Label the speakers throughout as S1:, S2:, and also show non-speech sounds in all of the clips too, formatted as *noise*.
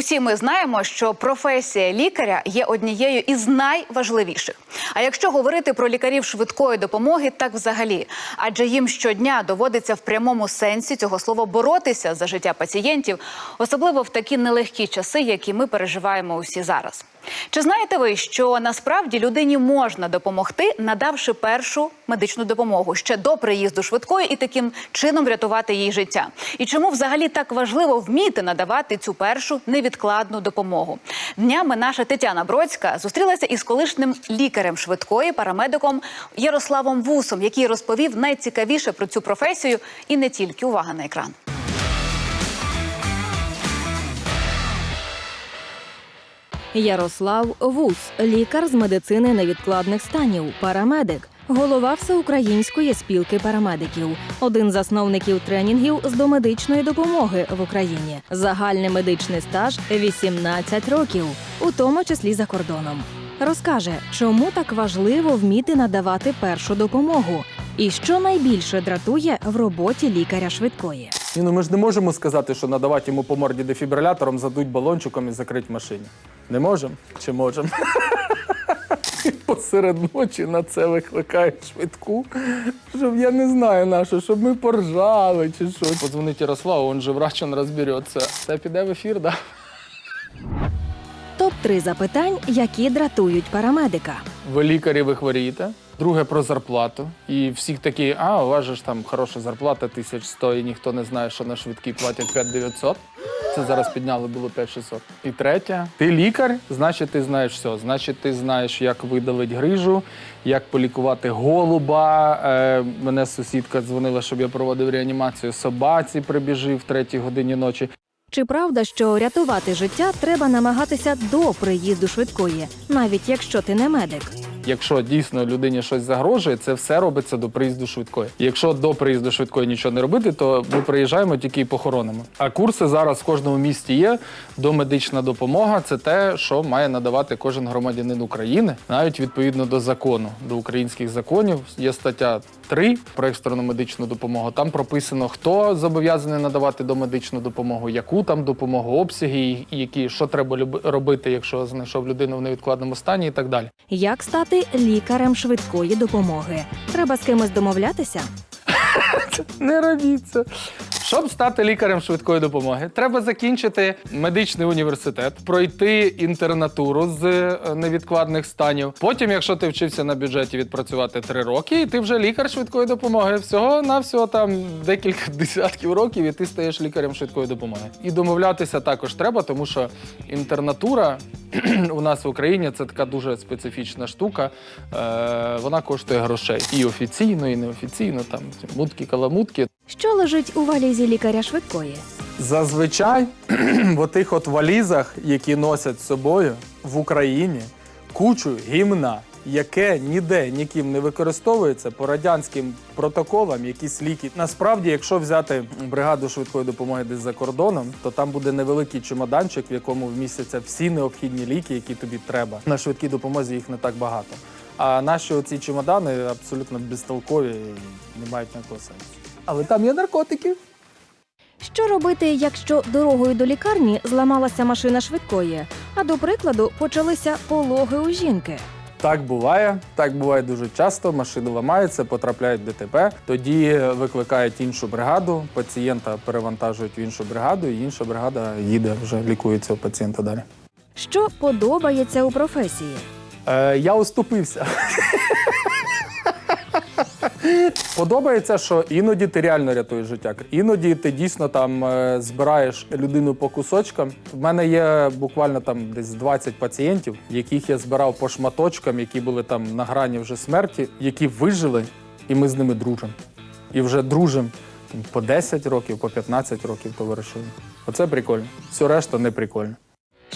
S1: Усі ми знаємо, що професія лікаря є однією із найважливіших. А якщо говорити про лікарів швидкої допомоги, так взагалі, адже їм щодня доводиться в прямому сенсі цього слова боротися за життя пацієнтів, особливо в такі нелегкі часи, які ми переживаємо усі зараз. Чи знаєте ви, що насправді людині можна допомогти, надавши першу медичну допомогу ще до приїзду швидкої і таким чином врятувати їй життя? І чому взагалі так важливо вміти надавати цю першу невідкладну допомогу? Днями наша Тетяна Бродська зустрілася із колишнім лікарем швидкої, парамедиком Ярославом Вусом, який розповів найцікавіше про цю професію і не тільки увага на екран.
S2: Ярослав Вус, лікар з медицини невідкладних станів, парамедик, голова всеукраїнської спілки парамедиків, один з засновників тренінгів з домедичної допомоги в Україні. Загальний медичний стаж 18 років, у тому числі за кордоном. Розкаже, чому так важливо вміти надавати першу допомогу, і що найбільше дратує в роботі лікаря швидкої.
S3: Ні, ну ми ж не можемо сказати, що надавати йому по морді дефібрилятором, задуть балончиком і закрити машині. Не можемо? Чи можемо? *laughs* Посеред ночі на це викликають швидку. Щоб я не знаю на що, щоб ми поржали чи що. Подзвонить Ярославу, він же врач, він розбереться. Це піде в ефір, да?
S2: Топ 3 запитань, які дратують парамедика.
S3: Ви лікарі, ви хворієте. Друге про зарплату. І всіх такі, а у вас же ж там хороша зарплата, 1100, і ніхто не знає, що на швидкій платять 5900. Це зараз підняли було 5600. І третє, ти лікар, значить, ти знаєш все. Значить, ти знаєш, як видалити грижу, як полікувати голуба. Е, мене сусідка дзвонила, щоб я проводив реанімацію собаці, прибіжив в третій годині ночі.
S2: Чи правда, що рятувати життя треба намагатися до приїзду швидкої, навіть якщо ти не медик?
S3: Якщо дійсно людині щось загрожує, це все робиться до приїзду швидкої. Якщо до приїзду швидкої нічого не робити, то ми приїжджаємо тільки і похоронимо. А курси зараз в кожному місті є. Домедична допомога це те, що має надавати кожен громадянин України, навіть відповідно до закону, до українських законів. Є стаття 3 про екстрену медичну допомогу. Там прописано, хто зобов'язаний надавати домедичну допомогу, яку там допомогу, обсяги, і які що треба робити, якщо знайшов людину в невідкладному стані, і так далі.
S2: Як стати лікарем швидкої допомоги? Треба з кимось домовлятися? *laughs*
S3: Не робіть це. Щоб стати лікарем швидкої допомоги, треба закінчити медичний університет, пройти інтернатуру з е, невідкладних станів. Потім, якщо ти вчився на бюджеті, відпрацювати три роки, і ти вже лікар швидкої допомоги. Всього на всього там декілька *laughs* десятків років, і ти стаєш лікарем швидкої допомоги. І домовлятися також треба, тому що інтернатура *clears throat* у нас в Україні це така дуже специфічна штука. Е, вона коштує грошей і офіційно, і неофіційно. Там мутки, каламутки.
S2: Що лежить у валізі лікаря швидкої?
S3: Зазвичай *clears throat* в отих от валізах, які носять з собою в Україні, кучу гімна, яке ніде ніким не використовується по радянським протоколам, якісь ліки. Насправді, якщо взяти бригаду швидкої допомоги десь за кордоном, то там буде невеликий чемоданчик, в якому вмістяться всі необхідні ліки, які тобі треба. На швидкій допомозі їх не так багато. А наші оці чемодани абсолютно безтолкові і не мають ніякого сенсу. Але там є наркотики.
S2: Що робити, якщо дорогою до лікарні зламалася машина швидкої, а до прикладу почалися пологи у жінки?
S3: Так буває, так буває дуже часто. Машини ламаються, потрапляють в ДТП. Тоді викликають іншу бригаду, пацієнта перевантажують в іншу бригаду, і інша бригада їде вже лікується у пацієнта далі.
S2: Що подобається у професії?
S3: Е, я уступився. *laughs* Подобається, що іноді ти реально рятуєш життя. Іноді ти дійсно там е, збираєш людину по кусочкам. В мене є буквально там десь 20 пацієнтів, яких я збирав по шматочкам, які були там на грані вже смерті, які вижили, і ми з ними дружимо. І вже дружимо по 10 років, по 15 років товаришуємо. Оце прикольно. Все решта не прикольно.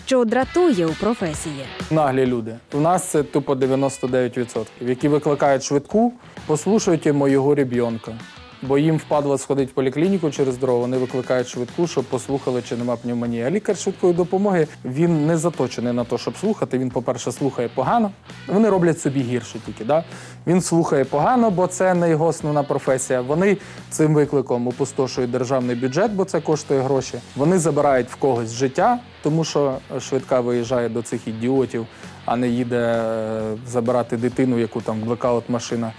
S2: Що дратує у професії?
S3: Наглі люди. У нас це тупо 99%, які викликають швидку, послухайте моєго ребенка. Бо їм впадло сходити в поліклініку через дорогу. Вони викликають швидку, щоб послухали, чи нема пневмонії. А лікар швидкої допомоги він не заточений на те, щоб слухати. Він, по-перше, слухає погано. Вони роблять собі гірше тільки. Да? Він слухає погано, бо це не його основна професія. Вони цим викликом опустошують державний бюджет, бо це коштує гроші. Вони забирають в когось життя, тому що швидка виїжджає до цих ідіотів, а не їде е, забирати дитину, яку там блекаут машина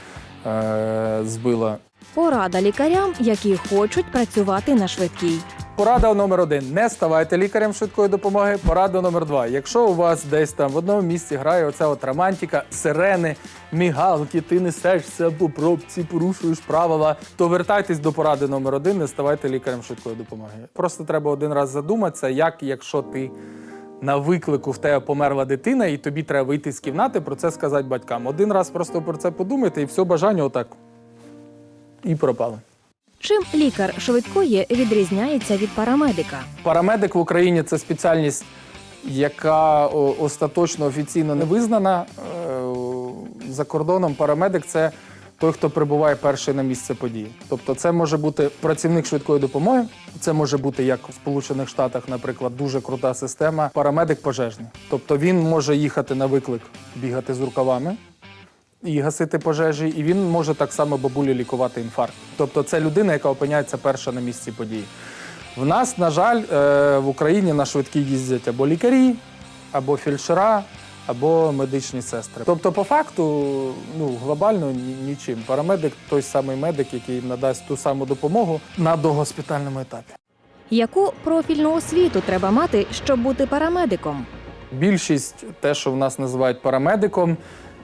S3: е, збила.
S2: Порада лікарям, які хочуть працювати на швидкій.
S3: Порада номер один: не ставайте лікарем швидкої допомоги. Порада номер два. Якщо у вас десь там в одному місці грає оця от романтика, сирени, мігалки, ти несешся по пробці, порушуєш правила, то вертайтесь до поради номер один, не ставайте лікарем швидкої допомоги. Просто треба один раз задуматися, як якщо ти. На виклику в тебе померла дитина, і тобі треба вийти з кімнати, про це сказати батькам. Один раз просто про це подумайте, і все бажання отак і пропало.
S2: Чим лікар швидкої відрізняється від парамедика?
S3: Парамедик в Україні це спеціальність, яка остаточно офіційно не визнана. Е, За кордоном парамедик це той, хто прибуває перший на місце події. Тобто, це може бути працівник швидкої допомоги, це може бути як в Сполучених Штатах, наприклад, дуже крута система. Парамедик пожежний. Тобто він може їхати на виклик, бігати з рукавами. І гасити пожежі, і він може так само бабулі лікувати інфаркт. Тобто це людина, яка опиняється перша на місці події. В нас, на жаль, е, в Україні на швидкі їздять або лікарі, або фельдшера, або медичні сестри. Тобто, по факту, ну глобально нічим. Парамедик той самий медик, який надасть ту саму допомогу на догоспітальному етапі.
S2: Яку профільну освіту треба мати, щоб бути парамедиком?
S3: Більшість, те, що в нас називають парамедиком,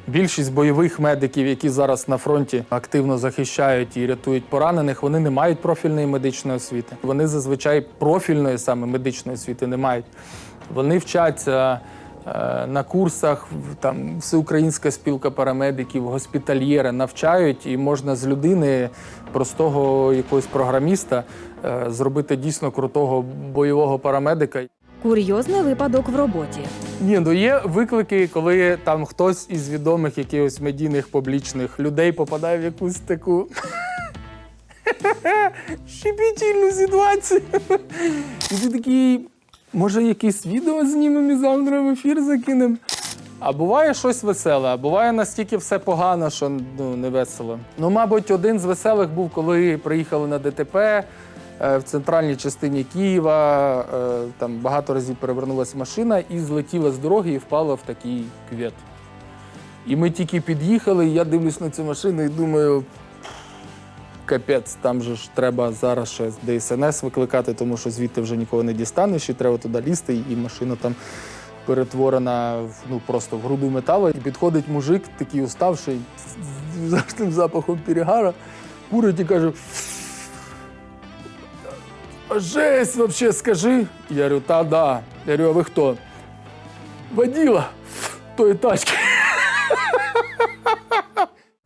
S3: більшість бойових медиків, які зараз на фронті активно захищають і рятують поранених, вони не мають профільної медичної освіти. Вони зазвичай профільної саме медичної освіти не мають. Вони вчаться. е, На курсах там всеукраїнська спілка парамедиків, госпітальєри навчають, і можна з людини, простого якогось програміста, е, зробити дійсно крутого бойового парамедика.
S2: Курйозний випадок в роботі.
S3: Ні, ну є виклики, коли там хтось із відомих якихось медійних публічних людей попадає в якусь таку *laughs* щепетільну ситуацію. І ти такий, може, якесь відео знімемо і завтра в ефір закинемо. А буває щось веселе, а буває настільки все погано, що ну, не весело. Ну, мабуть, один з веселих був, коли приїхали на ДТП в центральній частині Києва. е, Там багато разів перевернулася машина і злетіла з дороги і впала в такий квет. І ми тільки під'їхали, і я дивлюсь на цю машину і думаю. Капець, там же ж треба зараз ще ДСНС викликати, тому що звідти вже нікого не дістанеш, і треба туди лізти, і машина там перетворена ну, просто в груду металу. І підходить мужик, такий уставший, з завжди запахом перегара, курить і каже. «А Жесть вообще, скажи. Я говорю, та да. Я говорю, а ви хто? Воділа тої тачки.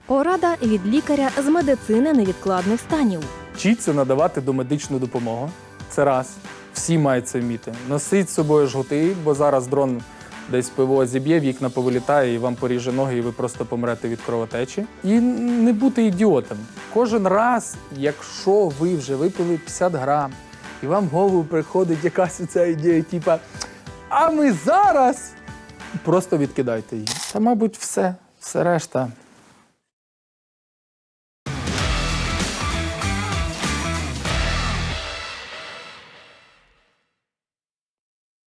S2: Порада від лікаря з медицини невідкладних станів.
S3: Вчіться надавати домедичну допомогу. Це раз. Всі мають це вміти. Носіть з собою жгути, бо зараз дрон десь ПВО зіб'є, вікна повилітає і вам поріже ноги, і ви просто помрете від кровотечі. І не бути ідіотом. Кожен раз, якщо ви вже випили 50 грам, і вам в голову приходить якась оця ідея, типа, а ми зараз! Просто відкидайте її. Та, мабуть, все, все решта